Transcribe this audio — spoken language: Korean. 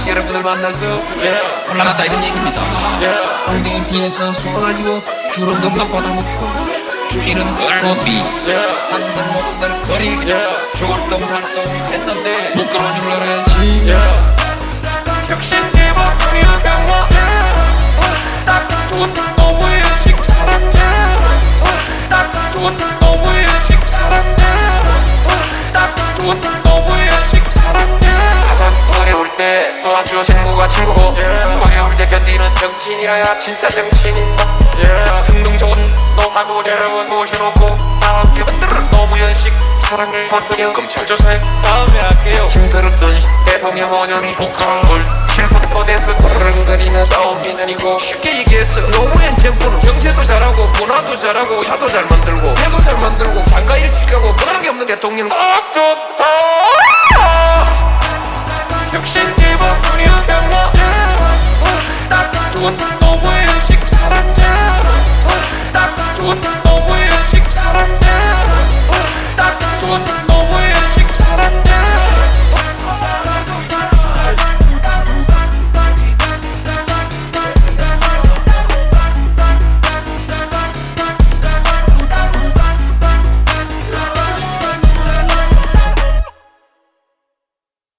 역시 여러분들 만나서 올라갔다 이런 얘기입니다. 엉덩이 뒤에서 숨어가지고 주렁금만 받아먹고 주인은 얼어비 상상 못할 거리 죽을 똥 살똥 했는데 부끄러운 줄 알아야지. 역시 네 맘이야 강화 딱 좋은 너무의 식사란데 딱 좋은 너무의 식사란데 딱 좋은 식사란데 가장 어려울 때 도와줘 친구가 친구고 어려울 때 견디는 정치인이라야 진짜 정치인인가? 승동 좋은 너 사고 여러분 모셔놓고 다 함께 만들어. 노무현식 사랑을 바꾸려 검찰. 조사에 다음에 할게요. 힘들었던 대통령 오전이 북한을 물 실버스포대에서 거르렁거리는 싸움이 아니고 쉽게 얘기해서 노무현 정부는 경제도 잘하고 문화도 잘하고 차도 잘 만들고 배도 잘 만들고 장가 일찍 가고 그런 게 없는 대통령. 딱 좋다 Shout out.